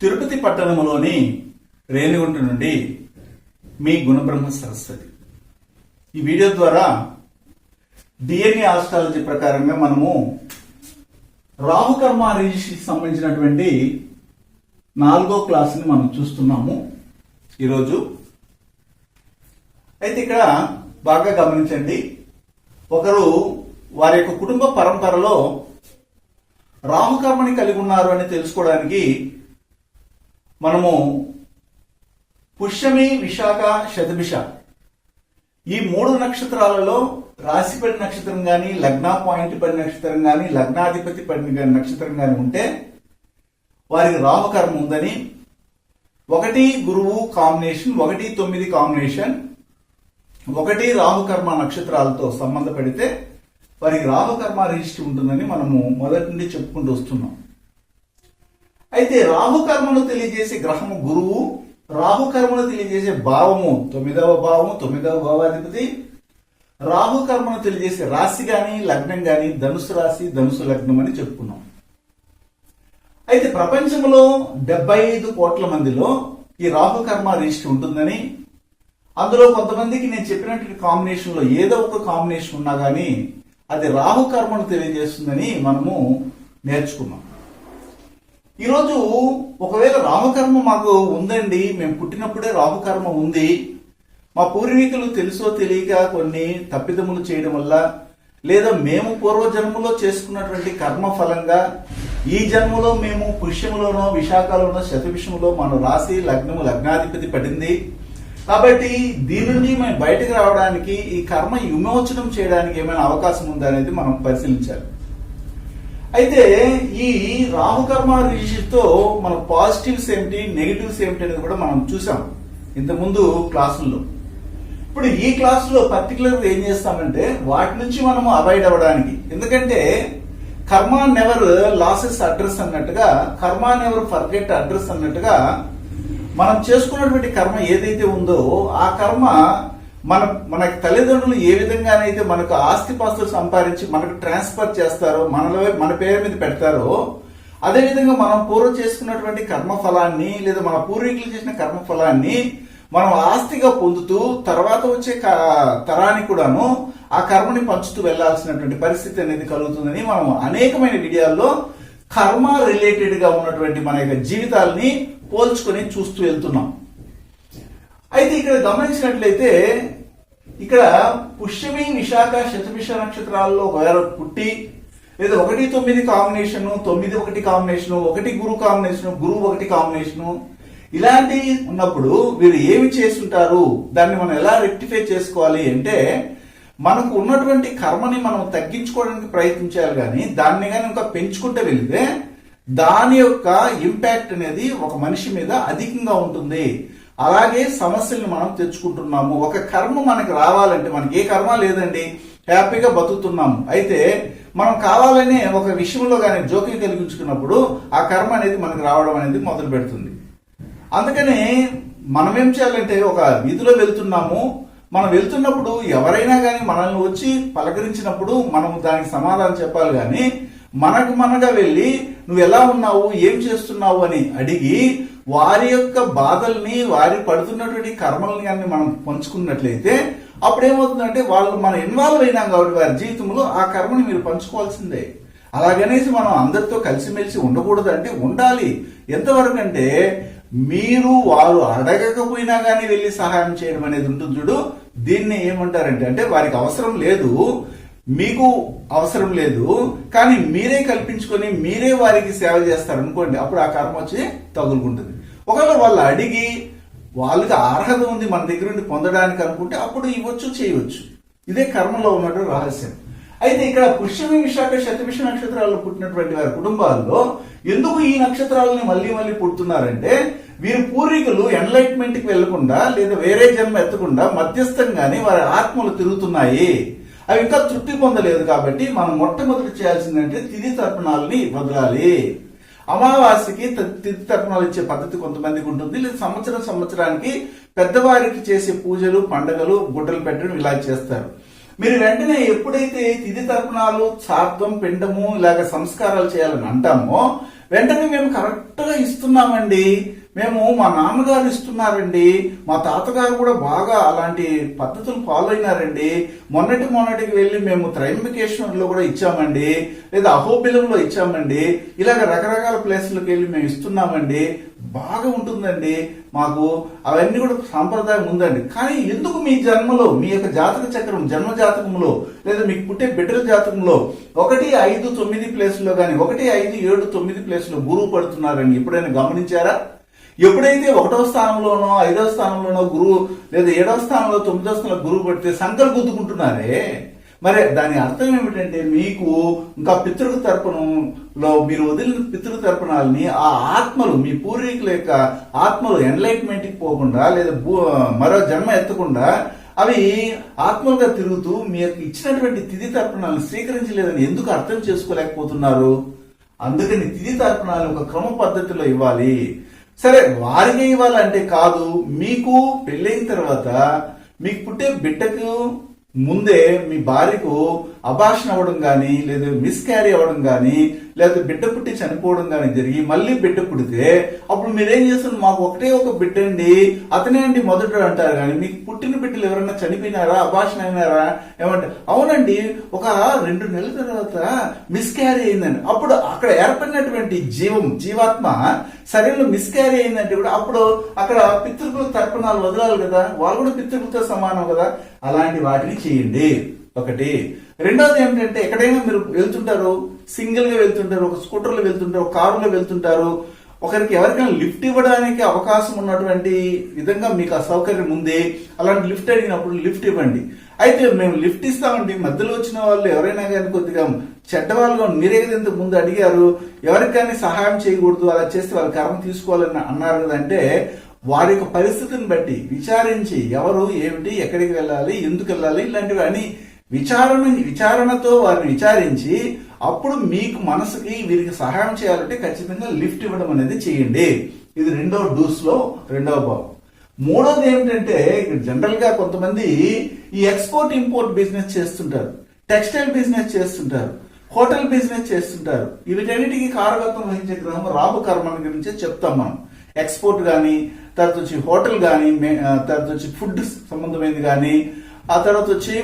తిరుపతి పట్టణంలోని రేణిగుంట నుండి మీ గుణబ్రహ్మ సరస్వతి. ఈ వీడియో ద్వారా డిఎన్ఏ ఆస్ట్రాలజీ ప్రకారంగా మనము రాహుకర్మ రిజిస్ట్రీకి సంబంధించినటువంటి నాలుగో క్లాస్ని మనం చూస్తున్నాము ఈరోజు. అయితే ఇక్కడ బాగా గమనించండి ఒకరు వారి యొక్క కుటుంబ పరంపరలో రామకర్మని కలిగి ఉన్నారు అని తెలుసుకోవడానికి మనము పుష్యమి విశాఖ శతభిష. ఈ మూడు నక్షత్రాలలో రాశిపడి నక్షత్రం గాని లగ్న పాయింట్ పడి నక్షత్రం గాని లగ్నాధిపతి పడిన నక్షత్రం గాని ఉంటే వారికి రామకర్మ ఉందని ఒకటి గురువు కాంబినేషన్ ఒకటి తొమ్మిది కాంబినేషన్ ఒకటి రాహుకర్మ నక్షత్రాలతో సంబంధపడితే వారికి రాహుకర్మ రిజిస్టర్ ఉంటుందని మనము మొదటి నుండి చెప్పుకుంటూ వస్తున్నాం. అయితే రాహుకర్మను తెలియజేసే గ్రహము గురువు రాహుకర్మను తెలియజేసే భావము తొమ్మిదవ భావము తొమ్మిదవ భావాధిపతి. రాహుకర్మను తెలియజేసే రాశి గాని లగ్నం గాని ధనుసు రాశి ధనుసు లగ్నం అని చెప్పుకున్నాం. అయితే ప్రపంచంలో డెబ్బై ఐదు కోట్ల మందిలో ఈ రాహుకర్మ రిజిస్టర్ ఉంటుందని అందులో కొంతమందికి నేను చెప్పినటువంటి కాంబినేషన్లో ఏదో ఒక కాంబినేషన్ ఉన్నా కానీ అది రాహుకర్మను తెలియజేస్తుందని మనము నేర్చుకున్నాం. ఈరోజు ఒకవేళ రామకర్మ మాకు ఉందండి మేము పుట్టినప్పుడే రామకర్మ ఉంది. మా పూర్వీకులు తెలుసో తెలియక కొన్ని తప్పిదములు చేయడం వల్ల లేదా మేము పూర్వజన్మలో చేసుకున్నటువంటి కర్మ ఫలంగా ఈ జన్మలో మేము పుష్యములోనో విశాఖలోనో శతవిషములో మన రాశి లగ్నము లగ్నాధిపతి పడింది. కాబట్టి దీని నుండి మేము బయటకు రావడానికి ఈ కర్మ విమోచనం చేయడానికి ఏమైనా అవకాశం ఉందా అనేది మనం పరిశీలించాలి. అయితే ఈ రాహుకర్మ రిజిస్ట్తో మన పాజిటివ్స్ ఏమిటి నెగిటివ్స్ ఏమిటి అనేది కూడా మనం చూసాం ఇంతకుముందు క్లాసుల్లో. ఇప్పుడు ఈ క్లాసులో పర్టికులర్ ఏం చేస్తామంటే వాటి నుంచి మనము అవాయిడ్ అవ్వడానికి. ఎందుకంటే కర్మ నెవర్ లాసెస్ అడ్రస్ అన్నట్టుగా కర్మ నెవర్ ఫర్గెట్ అడ్రస్ అన్నట్టుగా మనం చేసుకున్నటువంటి కర్మ ఏదైతే ఉందో ఆ కర్మ మన మన తల్లిదండ్రులు ఏ విధంగానైతే మనకు ఆస్తిపాస్తులు సంపాదించి మనకు ట్రాన్స్ఫర్ చేస్తారో మనలో మన పేరు మీద పెడతారో అదేవిధంగా మనం పూర్వం చేసుకున్నటువంటి కర్మ ఫలాన్ని లేదా మన పూర్వీకులు చేసిన కర్మ ఫలాన్ని మనం ఆస్తిగా పొందుతూ తర్వాత వచ్చే తరానికి కూడాను ఆ కర్మని పంచుతూ వెళ్ళాల్సినటువంటి పరిస్థితి అనేది కలుగుతుందని మనం అనేకమైన వీడియోల్లో కర్మ రిలేటెడ్గా ఉన్నటువంటి మన యొక్క జీవితాల్ని పోల్చుకొని చూస్తూ వెళ్తున్నాం. అయితే ఇక్కడ గమనించినట్లయితే ఇక్కడ పుష్యమి విశాఖ శతభిష నక్షత్రాల్లో ఒకవేళ పుట్టి లేదా ఒకటి తొమ్మిది కాంబినేషన్ తొమ్మిది ఒకటి కాంబినేషన్ ఒకటి గురు కాంబినేషన్ గురువు ఒకటి కాంబినేషన్ ఇలాంటి ఉన్నప్పుడు వీరు ఏమి చేస్తుంటారు? దాన్ని మనం ఎలా రెక్టిఫై చేసుకోవాలి అంటే మనకు ఉన్నటువంటి కర్మని మనం తగ్గించుకోవడానికి ప్రయత్నించాలి కానీ దాన్ని కానీ ఇంకా పెంచుకుంటే వెళితే దాని యొక్క ఇంపాక్ట్ అనేది ఒక మనిషి మీద అధికంగా ఉంటుంది. అలాగే సమస్యల్ని మనం తెచ్చుకుంటున్నాము. ఒక కర్మ మనకి రావాలంటే మనకి ఏ కర్మ లేదండి. హ్యాపీగా బతుకుతున్నాము. అయితే మనం కావాలనే ఒక విషయంలో కానీ జోక్యం కలిగించుకున్నప్పుడు ఆ కర్మ అనేది మనకు రావడం అనేది మొదలు పెడుతుంది. అందుకని మనం ఏం చేయాలంటే ఒక వీధిలో వెళ్తున్నాము. మనం వెళ్తున్నప్పుడు ఎవరైనా కానీ మనల్ని వచ్చి పలకరించినప్పుడు మనం దానికి సమాధానం చెప్పాలి కానీ మనకు మనగా వెళ్ళి నువ్వు ఎలా ఉన్నావు? ఏం చేస్తున్నావు? అని అడిగి వారి యొక్క బాధల్ని వారి పడుతున్నటువంటి కర్మల్ని కానీ మనం పంచుకున్నట్లయితే అప్పుడు ఏమవుతుందంటే వాళ్ళు మనం ఇన్వాల్వ్ అయినాం కాబట్టి వారి జీవితంలో ఆ కర్మని మీరు పంచుకోవాల్సిందే. అలాగనేసి మనం అందరితో కలిసిమెలిసి ఉండకూడదు అంటే ఉండాలి. ఎంతవరకు అంటే మీరు వారు అడగకపోయినా కానీ వెళ్ళి సహాయం చేయడం అనేది ఉంటుంది చూడు. దీన్ని ఏమంటారంటే అంటే వారికి అవసరం లేదు మీకు అవసరం లేదు కానీ మీరే కల్పించుకొని మీరే వారికి సేవ చేస్తారనుకోండి అప్పుడు ఆ కర్మ వచ్చి తగులుకుంటుంది. ఒకవేళ వాళ్ళు అడిగి వాళ్ళకి అర్హత ఉంది మన దగ్గర నుండి పొందడానికి అనుకుంటే అప్పుడు ఇవ్వచ్చు చేయవచ్చు. ఇదే కర్మలో ఉన్నటువంటి రహస్యం. అయితే ఇక్కడ పుష్యమి విశాఖ శతభిష నక్షత్రాల్లో పుట్టినటువంటి వారి కుటుంబాల్లో ఎందుకు ఈ నక్షత్రాలని మళ్ళీ మళ్ళీ పుడుతున్నారంటే వీరి పూర్వీకులు ఎన్లైట్మెంట్కి వెళ్ళకుండా లేదా వేరే జన్మ ఎత్తకుండా మధ్యస్థంగానే వారి ఆత్మలు తిరుగుతున్నాయి. అవి ఇంకా తృప్తి పొందలేదు కాబట్టి మనం మొట్టమొదటి చేయాల్సిందంటే తిది తర్పణాలని వదలాలి. అమావాస్యకి తిథి తర్పణాలు ఇచ్చే పద్ధతి కొంతమందికి ఉంటుంది. లేదా సంవత్సరం సంవత్సరానికి పెద్దవారికి చేసే పూజలు పండగలు గుడ్డలు పెట్టడం ఇలా చేస్తారు. మీరు వెంటనే ఎప్పుడైతే తిథి తర్పణాలు శాబ్దం పిండము ఇలాగ సంస్కారాలు చేయాలని అంటామో వెంటనే మేము కరెక్ట్గా ఇస్తున్నామండి. మేము మా నాన్నగారు ఇస్తున్నారండి మా తాతగారు కూడా బాగా అలాంటి పద్ధతులు ఫాలో అయినారండి. మొన్నటి మొన్నటికి వెళ్ళి మేము త్రైంబకేశ్వరంలో కూడా ఇచ్చామండి లేదా అహోబిలంలో ఇచ్చామండి. ఇలాగ రకరకాల ప్లేసులకు వెళ్ళి మేము ఇస్తున్నామండి. బాగా ఉంటుందండి మాకు అవన్నీ కూడా సాంప్రదాయం ఉందండి. కానీ ఎందుకు మీ జన్మలో మీ యొక్క జాతక చక్రం జన్మ జాతకంలో లేదా మీకు పుట్టే బిడ్డల జాతకంలో ఒకటి ఐదు తొమ్మిది ప్లేసుల్లో కానీ ఒకటి ఐదు ఏడు తొమ్మిది ప్లేసులో గురువు పడుతున్నారని ఎప్పుడైనా గమనించారా? ఎప్పుడైతే ఒకటో స్థానంలోనో ఐదో స్థానంలోనో గురువు లేదా ఏడో స్థానంలో తొమ్మిదో స్థానంలో గురువు పడితే సంకలు గుద్దుకుంటున్నారే మరి దాని అర్థం ఏమిటంటే మీకు ఇంకా పితృ తర్పణంలో మీరు వదిలిన పితృ తర్పణాలని ఆ ఆత్మలు మీ పూర్వీకుల యొక్క ఆత్మలు ఎన్లైట్మెంట్కి పోకుండా లేదా భూ- మరో జన్మ ఎత్తకుండా అవి ఆత్మలుగా తిరుగుతూ మీ యొక్క ఇచ్చినటువంటి తిథి తర్పణాలను స్వీకరించలేదని ఎందుకు అర్థం చేసుకోలేకపోతున్నారు? అందుకని తిథి తర్పణాలు ఒక క్రమ పద్ధతిలో ఇవ్వాలి. సరే వారికి ఇవ్వాలంటే కాదు మీకు పెళ్ళైన తర్వాత మీకు పుట్టే బిడ్డకు ముందే మీ భార్యకు అభాషణ అవ్వడం కానీ లేదా మిస్క్యారీ అవ్వడం కానీ లేదా బిడ్డ పుట్టి చనిపోవడం కానీ జరిగి మళ్ళీ బిడ్డ పుడితే అప్పుడు మీరేం చేస్తున్నారు? మాకు ఒకటే ఒక బిడ్డ అండి అతనే అండి మొదట అంటారు కానీ మీకు పుట్టిన బిడ్డలు ఎవరైనా చనిపోయినారా? అభాషణ అయినారా? ఏమంటే అవునండి ఒక రెండు నెలల తర్వాత మిస్క్యారీ అయిందండి. అప్పుడు అక్కడ ఏర్పడినటువంటి జీవం జీవాత్మ శరీరంలో మిస్క్యారీ అయిందంటే కూడా అప్పుడు అక్కడ పితృకుల తర్పణాలు వదలాలి కదా? వాళ్ళు కూడా పితృకులతో సమానం కదా? అలాంటి వాటిని చేయండి. ఒకటి రెండోది ఏంటంటే ఎక్కడైనా మీరు వెళ్తుంటారు సింగిల్గా వెళ్తుంటారు ఒక స్కూటర్లో వెళ్తుంటారు ఒక కారులో వెళ్తుంటారు ఒకరికి ఎవరికైనా లిఫ్ట్ ఇవ్వడానికి అవకాశం ఉన్నటువంటి విధంగా మీకు ఆ సౌకర్యం ఉంది అలాంటి లిఫ్ట్ అడిగినప్పుడు లిఫ్ట్ ఇవ్వండి. అయితే మేము లిఫ్ట్ ఇస్తామండి మధ్యలో వచ్చిన వాళ్ళు ఎవరైనా కానీ కొద్దిగా చెడ్డవాళ్ళుగా మీరే కదా ముందు అడిగారు ఎవరికి సహాయం చేయకూడదు అలా చేస్తే వాళ్ళ కర్మ తీసుకోవాలని అన్నారు కదంటే వారి యొక్క పరిస్థితిని బట్టి విచారించి ఎవరు ఏమిటి ఎక్కడికి వెళ్ళాలి ఎందుకు వెళ్ళాలి ఇలాంటివి అని విచారణ విచారణతో వారిని విచారించి అప్పుడు మీకు మనసుకి వీరికి సహాయం చేయాలంటే ఖచ్చితంగా లిఫ్ట్ ఇవ్వడం అనేది చేయండి. ఇది రెండో డూస్లో రెండవ భావం మూడోది ఏమిటంటే జనరల్గా జనరల్గా కొంతమంది ఈ ఎక్స్పోర్ట్ ఇంపోర్ట్ బిజినెస్ చేస్తుంటారు. టెక్స్టైల్ బిజినెస్ చేస్తుంటారు. హోటల్ బిజినెస్ చేస్తుంటారు. వీటన్నిటికీ కారకత్వం వహించే గ్రహం రాబు కర్మల గురించి చెప్తాం మనం. ఎక్స్పోర్ట్ కానీ తర్వాత వచ్చి హోటల్ కానీ తర్వాత వచ్చి ఫుడ్ సంబంధమైనది కానీ ఆ తర్వాత వచ్చి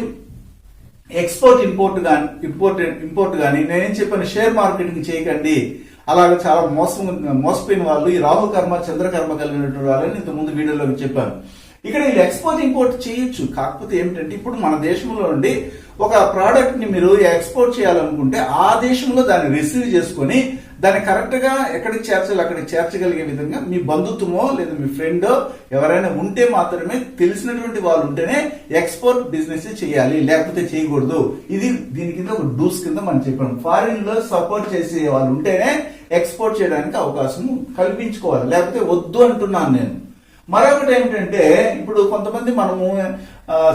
ఎక్స్పోర్ట్ ఇంపోర్ట్ కానీ ఇంపోర్ట్ ఇంపోర్ట్ కానీ నేనేం చెప్పాను షేర్ మార్కెటింగ్ చేయకండి. అలాగే చాలా మోసం మోసపోయిన వాళ్ళు ఈ రాహు కర్మ చంద్రకర్మ కలిగినటువంటి వాళ్ళని ఇంత ముందు వీడియోలో చెప్పాను. ఇక్కడ వీళ్ళు ఎక్స్పోర్ట్ ఇంపోర్ట్ చేయొచ్చు. కాకపోతే ఏమిటంటే ఇప్పుడు మన దేశంలో నుండి ఒక ప్రోడక్ట్ని మీరు ఎక్స్పోర్ట్ చేయాలనుకుంటే ఆ దేశంలో దాన్ని రిసీవ్ చేసుకొని దాన్ని కరెక్ట్గా ఎక్కడికి చేర్చాలి అక్కడికి చేర్చగలిగే విధంగా మీ బంధుత్వమో లేదా మీ ఫ్రెండ్ ఎవరైనా ఉంటే మాత్రమే తెలిసినటువంటి వాళ్ళు ఉంటేనే ఎక్స్పోర్ట్ బిజినెస్ చేయాలి లేకపోతే చేయకూడదు. ఇది దీని కింద ఒక డూస్ కింద మనం చెప్పాం ఫారిన్లో సపోర్ట్ చేసే వాళ్ళు ఉంటేనే ఎక్స్పోర్ట్ చేయడానికి అవకాశం కల్పించుకోవాలి. లేకపోతే వద్దు అంటున్నాను నేను. మరొకటి ఏంటంటే ఇప్పుడు కొంతమంది మనము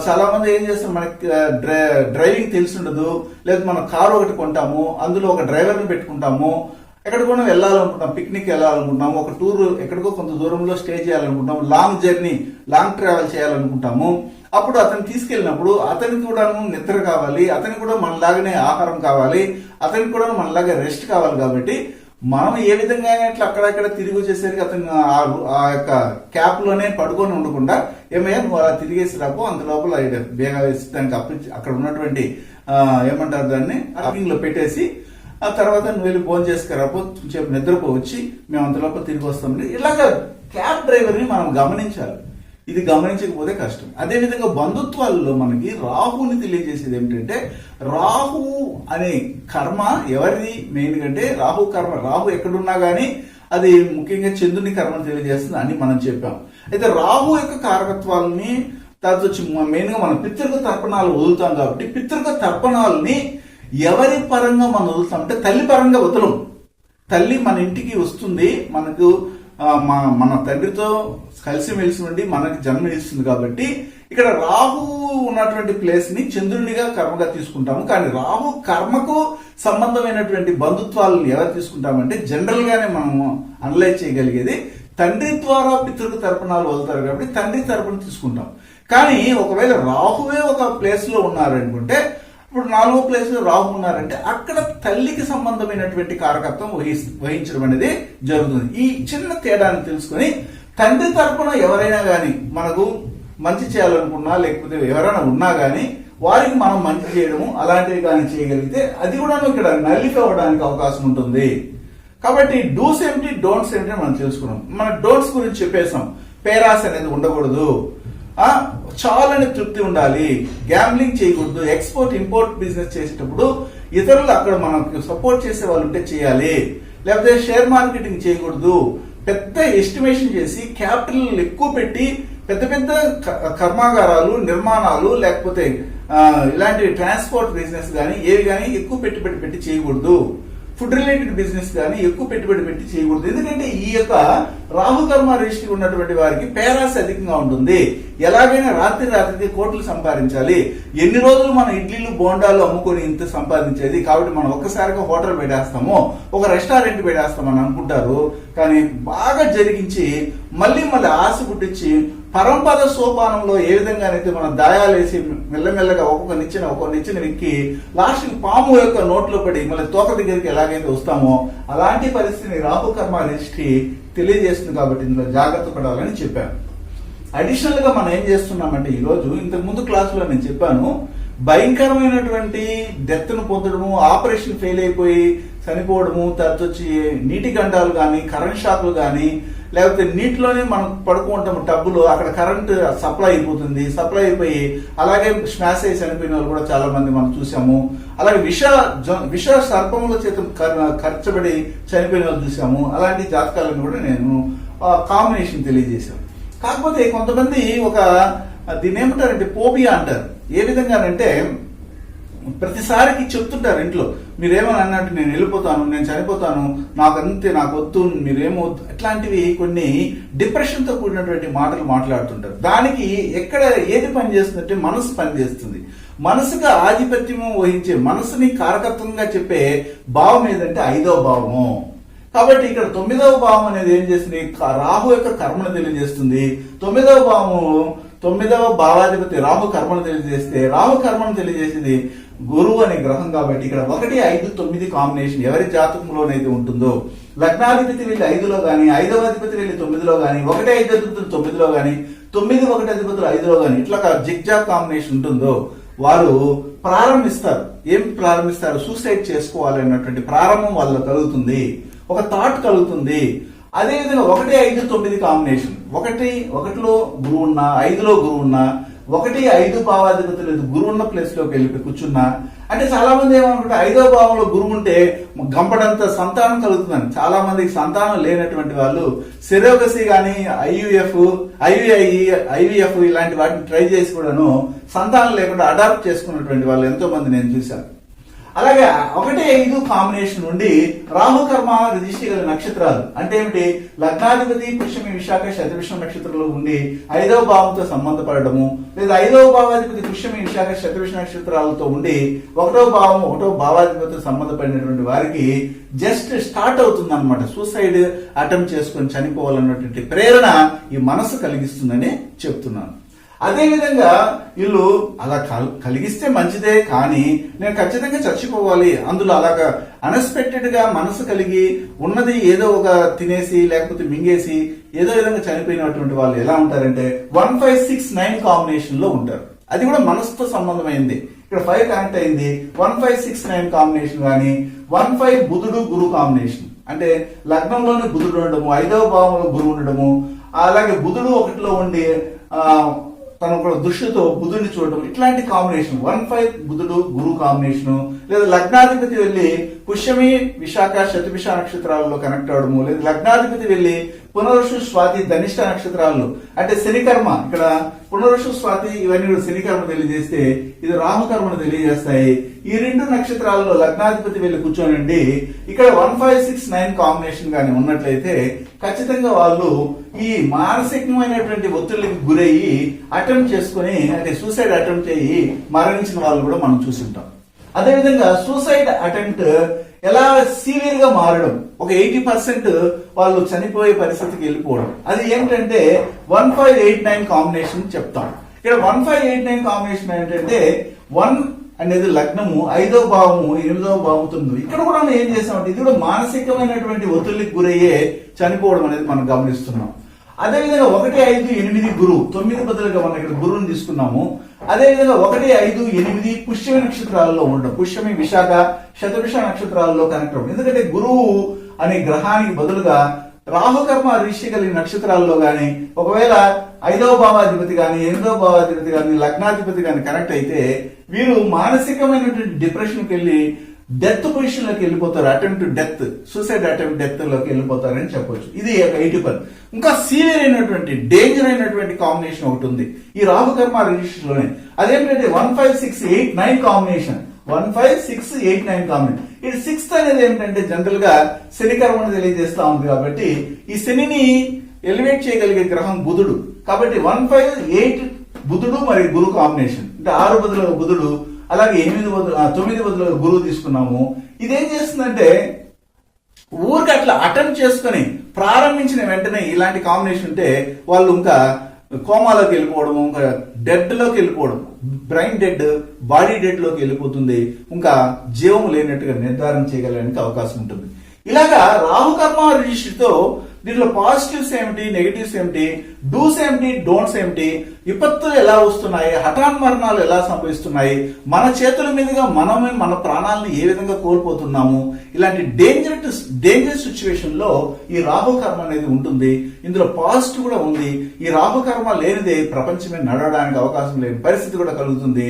చాలా మంది ఏం చేస్తారు? మనకి డ్రై- డ్రైవింగ్ తెలిసి ఉండదు. లేదా మనం కారు ఒకటి కొంటాము అందులో ఒక డ్రైవర్ని పెట్టుకుంటాము. ఎక్కడికో వెళ్ళాలనుకుంటాం పిక్నిక్ వెళ్ళాలనుకుంటాము ఒక టూర్ ఎక్కడికో కొంత దూరంలో స్టే చేయాలనుకుంటాము లాంగ్ జర్నీ లాంగ్ ట్రావెల్ చేయాలనుకుంటాము అప్పుడు అతను తీసుకెళ్ళినప్పుడు అతనికి కూడా నిద్ర కావాలి అతనికి కూడా మనలాగానే ఆహారం కావాలి అతనికి కూడా మనలాగా రెస్ట్ కావాలి కాబట్టి మనం ఏ విధంగా ఇట్లా అక్కడక్కడ తిరిగి వచ్చేసరికి అతను ఆ- ఆ యొక్క క్యాప్లోనే పడుకొని ఉండకుండా ఏమయ్యా నువ్వు అలా తిరిగేసి రాకు అంత లోపల బేగా వేసి దానికి అప్పించి అక్కడ ఉన్నటువంటి ఏమంటారు దాన్ని అర్కింగ్లో పెట్టేసి ఆ తర్వాత నువ్వు వెళ్ళి ఫోన్ చేసుకురాపో చెప్పు నిద్రపోవచ్చి మేము అంతలోపు తిరిగి వస్తామని ఇలాగ క్యాబ్ డ్రైవర్ని మనం గమనించాలి. ఇది గమనించకపోతే కష్టం. అదే విధంగా బంధుత్వాలలో మనకి రాహుని తెలియజేసేది ఏమిటంటే రాహు అనే కర్మ ఎవరిది? మెయిన్ అంటే రాహు కర్మ. రాహు ఎక్కడున్నా కానీ అది ముఖ్యంగా చంద్రుని కర్మ తెలియజేస్తుంది అని మనం చెప్పాం. అయితే రాహు యొక్క కారకత్వాలని తర్వాత వచ్చి మెయిన్గా మనం పితృక తర్పణాలు వదులుతాం కాబట్టి పితృక తర్పణాలని ఎవరి పరంగా మనం వదులుతాం? అంటే తల్లి పరంగా వదలం. తల్లి మన ఇంటికి వస్తుంది మనకు మా మన తండ్రితో కలిసిమెలిసి ఉండి మనకి జన్మనిస్తుంది కాబట్టి ఇక్కడ రాహు ఉన్నటువంటి ప్లేస్ని చంద్రునిగా కర్మగా తీసుకుంటాము. కానీ రాహు కర్మకు సంబంధమైనటువంటి బంధుత్వాలను ఎవరు తీసుకుంటామంటే జనరల్ గానే మనము అనలైజ్ చేయగలిగేది తండ్రి ద్వారా పితృకు తర్పణాలు వదులుతారు కాబట్టి తండ్రి తరపున తీసుకుంటాం. కానీ ఒకవేళ రాహువే ఒక ప్లేస్లో ఉన్నారనుకుంటే ఇప్పుడు నాలుగో ప్లేస్ రాహు ఉన్నారంటే అక్కడ తల్లికి సంబంధమైనటువంటి కారకత్వం వహి వహించడం అనేది జరుగుతుంది. ఈ చిన్న తేడాన్ని తెలుసుకొని తండ్రి తరపున ఎవరైనా కానీ మనకు మంచి చేయాలనుకున్నా లేకపోతే ఎవరైనా ఉన్నా కానీ వారికి మనం మంచి చేయడము అలాంటివి కానీ చేయగలిగితే అది కూడా ఇక్కడ నల్లిఫై అవ్వడానికి అవకాశం ఉంటుంది. కాబట్టి డూస్ ఏమిటి డోంట్స్ ఏమిటి మనం తెలుసుకున్నాం. మన డోంట్స్ గురించి చెప్పేసాం పేరాస్ అనేది ఉండకూడదు. చాలని తృప్తి ఉండాలి. గ్యాంబ్లింగ్ చేయకూడదు. ఎక్స్పోర్ట్ ఇంపోర్ట్ బిజినెస్ చేసేటప్పుడు ఇతరులు అక్కడ మనకు సపోర్ట్ చేసే వాళ్ళు ఉంటే చేయాలి. లేకపోతే షేర్ మార్కెటింగ్ చేయకూడదు. పెద్ద ఎస్టిమేషన్ చేసి క్యాపిటల్ ఎక్కువ పెట్టి పెద్ద పెద్ద క- కర్మాగారాలు నిర్మాణాలు లేకపోతే ఇలాంటి ట్రాన్స్పోర్ట్ బిజినెస్ కానీ ఏవి కానీ ఎక్కువ పెట్టుబడి పెట్టి చేయకూడదు. ఫుడ్ రిలేటెడ్ బిజినెస్ కానీ ఎక్కువ పెట్టుబడి పెట్టి చేయకూడదు. ఎందుకంటే ఈ యొక్క రాహుకర్మ రిజిస్ట్రీ ఉన్నటువంటి వారికి పేరాస్ అధికంగా ఉంటుంది. ఎలాగైనా రాత్రి రాత్రి కోట్లు సంపాదించాలి. ఎన్ని రోజులు మనం ఇడ్లీలు బోండాలు అమ్ముకొని ఇంత సంపాదించేది? కాబట్టి మనం ఒక్కసారిగా హోటల్ పెట్టేస్తాము. ఒక రెస్టారెంట్ పెట్టేస్తామని అనుకుంటారు. కానీ బాగా జరిగించి మళ్ళీ మళ్ళీ ఆశ పుట్టించి పరంపద సోపానంలో ఏ విధంగానైతే మనం దాయాలేసి మెల్లమెల్లగా ఒక్కొక్క నిచ్చిన ఒక్కొక్క నిచ్చిన ఎక్కి లాస్ట్ పాము యొక్క నోట్లో పడి మళ్ళీ తోక దగ్గరికి ఎలాగైతే వస్తామో అలాంటి పరిస్థితిని రాహుకర్మ దృష్టి తెలియజేస్తుంది కాబట్టి ఇందులో జాగ్రత్త పడాలని చెప్పాను. అడిషనల్గా మనం ఏం చేస్తున్నామంటే ఈ రోజు ఇంతకు ముందు క్లాసులో నేను చెప్పాను భయంకరమైనటువంటి డెత్ను పొందడము ఆపరేషన్ ఫెయిల్ అయిపోయి చనిపోవడము తర్వాత వచ్చి నీటి గంటాలు కానీ కరెంట్ షాకులు కానీ లేకపోతే నీటిలోనే మనం పడుకుంటాము టబ్బులో అక్కడ కరెంట్ సప్లై అయిపోతుంది సప్లై అయిపోయి అలాగే స్మాష్ అయ్యి చనిపోయిన వాళ్ళు కూడా చాలా మంది మనం చూసాము. అలాగే విష విష సర్పముల చేత ఖర్చబడి చనిపోయిన వాళ్ళు చూసాము. అలాంటి జాతకాలను కూడా నేను కాంబినేషన్ తెలియజేశాను. కాకపోతే కొంతమంది ఒక దీని ఏమంటారంటే పోబియా అంటారు. ఏ విధంగానంటే ప్రతిసారికి చెప్తుంటారు ఇంట్లో మీరేమని అన్నట్టు నేను వెళ్ళిపోతాను నేను చనిపోతాను నాకు అంతే నాకు వద్దు మీరేమో ఇట్లాంటివి కొన్ని డిప్రెషన్తో కూడినటువంటి మాటలు మాట్లాడుతుంటారు. దానికి ఎక్కడ ఏది పని చేస్తుందంటే మనసు పనిచేస్తుంది మనసుగా ఆధిపత్యము వహించే మనసుని కారకత్వంగా చెప్పే భావం ఏదంటే ఐదో భావము. కాబట్టి ఇక్కడ తొమ్మిదవ భావం అనేది ఏం చేస్తుంది? రాహు యొక్క కర్మను తెలియజేస్తుంది. తొమ్మిదవ భావము తొమ్మిదవ భావాధిపతి రాహు కర్మను తెలియజేస్తే రాహు కర్మను తెలియజేసేది గురువు అనే గ్రహం కాబట్టి ఇక్కడ ఒకటి ఐదు తొమ్మిది కాంబినేషన్ ఎవరి జాతకంలోనైతే ఉంటుందో? లగ్నాధిపతి వెళ్ళి ఐదులో గాని ఐదవ అధిపతి వెళ్ళి తొమ్మిదిలో గాని ఒకటి ఐదు అధిపతులు తొమ్మిదిలో గాని తొమ్మిది ఒకటి అధిపతులు ఐదులో గాని ఇట్లా జిగ్జాగ్ కాంబినేషన్ ఉంటుందో వారు ప్రారంభిస్తారు. ఏం ప్రారంభిస్తారు? సూసైడ్ చేసుకోవాలి అన్నటువంటి ప్రారంభం వాళ్ళలో కలుగుతుంది. ఒక థాట్ కలుగుతుంది. అదే విధంగా ఒకటి ఐదు తొమ్మిది కాంబినేషన్ ఒకటి ఒకటిలో గురువు ఉన్నా ఐదులో గురువు ఉన్నా ఒకటి ఐదు భావాధిపతులు గురువు ఉన్న ప్లేస్లోకి వెళ్ళి కూర్చున్నా అంటే చాలా మంది ఏమనుకుంటే ఐదో భావంలో గురువు ఉంటే గంపడంత సంతానం కలుగుతుందని. చాలా మందికి సంతానం లేనటువంటి వాళ్ళు సెరోగసి కానీ ఐయుఎఫ్ ఐవిఐ ఐవిఎఫ్ ఇలాంటి వాటిని ట్రై చేసి కూడాను సంతానం లేకుండా అడాప్ట్ చేసుకున్నటువంటి వాళ్ళు ఎంతో మంది నేను చూశాను. అలాగే ఒకటి ఐదు కాంబినేషన్ నుండి రాహుకర్మ రిజిస్ట్రీ గల నక్షత్రాలు. అంటే ఏమిటి? లగ్నాధిపతి పుష్యమి విశాఖ శతవిషం నక్షత్రంలో ఉండి ఐదవ భావంతో సంబంధపడము లేదా ఐదవ భావాధిపతి పుష్యమి విశాఖ శతవిష నక్షత్రాలతో ఉండి ఒకటో భావం ఒకటో భావాధిపతితో సంబంధపడినటువంటి వారికి జస్ట్ స్టార్ట్ అవుతుంది అనమాట సూసైడ్ అటెంప్ట్ చేసుకొని చనిపోవాలన్నటువంటి ప్రేరణ ఈ మనసు కలిగిస్తుందని చెప్తున్నాను. అదేవిధంగా వీళ్ళు అలా కల్- కలిగిస్తే మంచిదే కానీ నేను ఖచ్చితంగా చచ్చిపోవాలి. అందులో అలాగా అన్ఎక్స్పెక్టెడ్గా మనసు కలిగి ఉన్నది ఏదో ఒక తినేసి లేకపోతే మింగేసి ఏదో విధంగా చనిపోయినటువంటి వాళ్ళు ఎలా ఉంటారంటే వన్ ఫైవ్ సిక్స్ నైన్ కాంబినేషన్లో ఉంటారు. అది కూడా మనసుతో సంబంధమైంది. ఇక్కడ ఫైవ్ కనెక్ట్ అయింది. One five six nine combination కానీ వన్ ఫైవ్ బుధుడు గురు కాంబినేషన్. అంటే లగ్నంలోనే బుధుడు ఉండడము ఐదవ భావంలో గురువు ఉండడము అలాగే బుధుడు ఒకటిలో ఉండి ఆ, తన ఒక దృష్టితో బుధుడిని చూడటం ఇట్లాంటి కాంబినేషన్ వన్ ఫైవ్ బుధుడు గురు కాంబినేషన్ లేదా లగ్నాధిపతి వెళ్ళి పుష్యమి విశాఖ శతభిష నక్షత్రాలలో కనెక్ట్ అవడము. లేదా లగ్నాధిపతి వెళ్ళి పునరుషు స్వాతి ధనిష్ట నక్షత్రాలు అంటే శనికర్మ ఇక్కడ పునరుషు స్వాతి ఇవన్నీ కూడా శనికర్మ తెలియజేస్తే ఇది రాహుకర్మను తెలియజేస్తాయి. ఈ రెండు నక్షత్రాలలో లగ్నాధిపతి వెళ్ళి కూర్చోనండి. ఇక్కడ one five six nine combination కానీ ఉన్నట్లయితే ఖచ్చితంగా వాళ్ళు ఈ మానసికమైనటువంటి ఒత్తిడికి గురయ్యి అటెంప్ట్ చేసుకుని అంటే సూసైడ్ అటెంప్ట్ అయ్యి మరణించిన వాళ్ళు కూడా మనం చూసింటాం. అదేవిధంగా సూసైడ్ అటెంప్ట్ ఎలా సీవియర్గా మారడం? ఒక ఎయిటీ పర్సెంట్ వాళ్ళు చనిపోయే పరిస్థితికి వెళ్ళిపోవడం. అది ఏంటంటే one five eight nine combination చెప్తాం. ఇక్కడ one five eight nine combination ఏంటంటే వన్ అనేది లగ్నము ఐదో భావము ఎనిమిదో భావముతుంది ఇక్కడ కూడా మనం ఏం చేసామంటే ఇది కూడా మానసికమైనటువంటి ఒత్తిడికి గురయ్యే చనిపోవడం అనేది మనం గమనిస్తున్నాం. అదేవిధంగా ఒకటి ఐదు ఎనిమిది గురువు తొమ్మిది బదులుగా మనం ఇక్కడ గురువుని తీసుకున్నాము. అదేవిధంగా ఒకటి ఐదు ఎనిమిది పుష్యమి నక్షత్రాలలో ఉండడం. పుష్యమి విశాఖ శతభిష నక్షత్రాలలో కనెక్ట్ అవ్వడం. ఎందుకంటే గురువు అనే గ్రహానికి బదులుగా రాహుకర్మ ఋషి కలిగిన నక్షత్రాల్లో కానీ ఒకవేళ ఐదవ భావాధిపతి కానీ ఎనిమిదవ భావాధిపతి కానీ లగ్నాధిపతి కానీ కనెక్ట్ అయితే వీరు మానసికమైనటువంటి డిప్రెషన్కి వెళ్ళి డెత్ పొజిషన్లోకి వెళ్ళిపోతారు అటెంప్ట్ డెత్ సూసైడ్ అటెంప్ట్ డెత్లోకి వెళ్ళిపోతారని చెప్పొచ్చు. ఇది ఒక ఎయిటీ పర్ ఇంకా సీవియర్ అయినటువంటి డేంజర్ అయినటువంటి కాంబినేషన్ ఒకటి ఉంది. ఈ రాహుకర్మ రిజిస్టర్లోనే. అదేంటంటే one five six eight nine combination one five six eight nine combination ఇది సిక్స్త్ అనేది ఏంటంటే జనరల్గా శనికర్మను తెలియజేస్తా ఉంది కాబట్టి ఈ శనిని ఎలివేట్ చేయగలిగే గ్రహం బుధుడు. కాబట్టి వన్ ఫైవ్ ఎయిట్ బుధుడు మరియు గురు కాంబినేషన్ అంటే ఆరు బదులు బుధుడు అలాగే ఎనిమిది వందలు తొమ్మిది బదులు గురువు తీసుకున్నాము. ఇదేం చేస్తుందంటే ఊరికి అట్లా అటెంప్ట్ చేసుకుని ప్రారంభించిన వెంటనే ఇలాంటి కాంబినేషన్ ఉంటే వాళ్ళు ఇంకా కోమాలోకి వెళ్ళిపోవడము ఇంకా డెడ్లోకి వెళ్ళిపోవడం బ్రెయిన్ డెడ్ బాడీ డెడ్లోకి వెళ్ళిపోతుంది. ఇంకా జీవం లేనట్టుగా నిర్ధారణ చేయగలడానికి అవకాశం ఉంటుంది. ఇలాగా రాహుకర్మ రిజిస్ట్రీతో దీంట్లో పాజిటివ్స్ ఏమిటి నెగిటివ్స్ ఏమిటి డూస్ ఏమిటి డోంట్స్ ఏమిటి విపత్తులు ఎలా వస్తున్నాయి హఠాన్ మరణాలు ఎలా సంభవిస్తున్నాయి మన చేతుల మీదుగా మనమే మన ప్రాణాలను ఏ విధంగా కోల్పోతున్నాము ఇలాంటి డేంజర్ డేంజర్ సిచ్యువేషన్లో ఈ రాహుకర్మ అనేది ఉంటుంది. ఇందులో పాజిటివ్ కూడా ఉంది. ఈ రాహుకర్మ లేనిదే ప్రపంచమే నడవడానికి అవకాశం లేని పరిస్థితి కూడా కలుగుతుంది.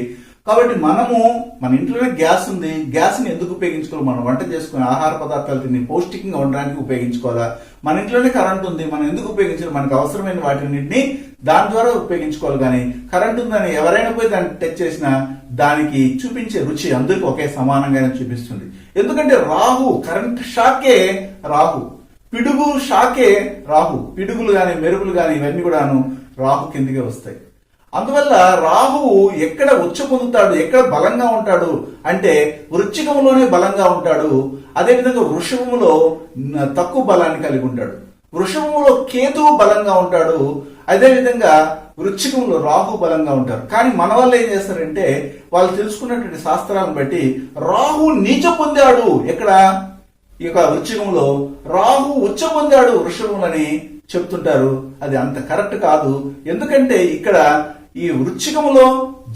కాబట్టి మనము మన ఇంట్లోనే గ్యాస్ ఉంది. గ్యాస్ని ఎందుకు ఉపయోగించుకోవాలి? మనం వంట చేసుకుని ఆహార పదార్థాలు తిని పౌష్టికంగా ఉండడానికి ఉపయోగించుకోవాలా? మన ఇంట్లోనే కరెంట్ ఉంది. మనం ఎందుకు ఉపయోగించాలి? మనకు అవసరమైన వాటిన్నింటినీ దాని ద్వారా ఉపయోగించుకోవాలి కానీ కరెంట్ ఉందని ఎవరైనా పోయి దాన్ని టచ్ చేసినా దానికి చూపించే రుచి అందరికీ ఒకే సమానంగానే చూపిస్తుంది. ఎందుకంటే రాహు కరెంట్ షాకే రాహు. పిడుగు షాకే రాహు. పిడుగులు కానీ మెరుపులు కానీ ఇవన్నీ కూడాను రాహు కిందకే వస్తాయి. అందువల్ల రాహువు ఎక్కడ ఉచ్చ పొందుతాడు ఎక్కడ బలంగా ఉంటాడు అంటే వృచ్చికంలోనే బలంగా ఉంటాడు. అదేవిధంగా వృషభములో తక్కువ బలాన్ని కలిగి ఉంటాడు. వృషభములో కేతువు బలంగా ఉంటాడు. అదేవిధంగా వృచ్చికంలో రాహు బలంగా ఉంటారు కానీ మన వల్ల ఏం చేస్తారంటే వాళ్ళు తెలుసుకున్నటువంటి శాస్త్రాలను బట్టి రాహు నీచ పొందాడు. ఎక్కడ? ఈ యొక్క వృచ్చికంలో రాహు ఉచ్చ పొందాడు వృషభములని చెప్తుంటారు. అది అంత కరెక్ట్ కాదు. ఎందుకంటే ఇక్కడ ఈ వృచ్చికములో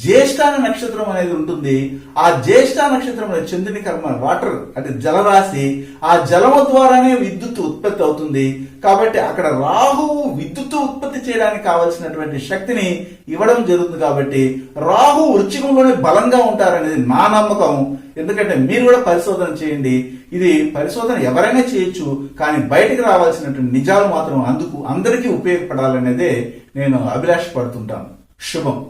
జ్యేష్ఠాన నక్షత్రం అనేది ఉంటుంది. ఆ జ్యేష్ఠ నక్షత్రం అనేది చంద్రుని కర్మ వాటర్ అంటే జలరాశి ఆ జలము ద్వారానే విద్యుత్ ఉత్పత్తి అవుతుంది. కాబట్టి అక్కడ రాహువు విద్యుత్ ఉత్పత్తి చేయడానికి కావలసినటువంటి శక్తిని ఇవ్వడం జరుగుతుంది కాబట్టి రాహు వృచ్చికంలోనే బలంగా ఉంటారనేది నా నమ్మకం. ఎందుకంటే మీరు కూడా పరిశోధన చేయండి. ఇది పరిశోధన ఎవరైనా చేయొచ్చు కానీ బయటకు రావాల్సినటువంటి నిజాలు మాత్రం అందుకు అందరికీ ఉపయోగపడాలనేదే నేను అభిలాష పడుతుంటాను. 师傅